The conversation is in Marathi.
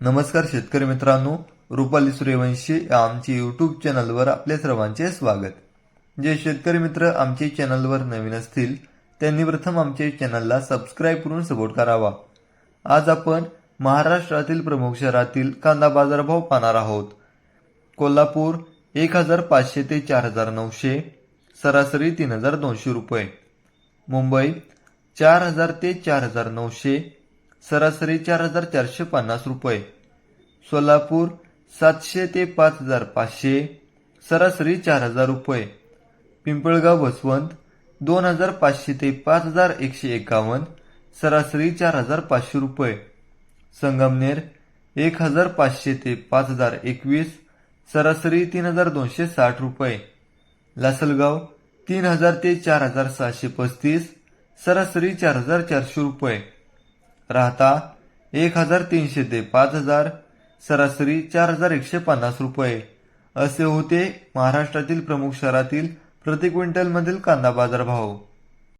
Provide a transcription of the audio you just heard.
नमस्कार शेतकरी मित्रांनो रुपाली सूर्यवंशी या आमच्या यूट्यूब चॅनलवर आपल्या सर्वांचे स्वागत. जे शेतकरी मित्र आमच्या चॅनलवर नवीन असतील त्यांनी प्रथम आमच्या चॅनलला सबस्क्राईब करून सपोर्ट करावा. आज आपण महाराष्ट्रातील प्रमुख शहरातील कांदा बाजारभाव पाहणार आहोत. कोल्हापूर एक हजार पाचशे ते चार हजार नऊशे सरासरी तीन हजार दोनशे रुपये. मुंबई चार हजार ते चार हजार नऊशे सरासरी चार हजार चारशे पन्नास रुपये. सोलापूर सातशे ते पाच हजार पाचशे. सरासरी चार हजार रुपये. पिंपळगाव वसवंत दोन हजार पाचशे ते पाच हजार एकशे एकावन्न. सरासरी चार हजार पाचशे रुपये. संगमनेर एक हजार पाचशे ते पाच हजार एकवीस. सरासरी तीन हजार दोनशे साठ रुपये. लासलगाव तीन हजार ते चार हजार सहाशे पस्तीस. सरासरी चार हजार चारशे रुपये. राहता एक हजार तीनशे ते पाच हजार सरासरी चार हजार एकशे पन्नास रुपये. असे होते महाराष्ट्रातील प्रमुख शहरातील प्रति क्विंटलमधील कांदा बाजार भाव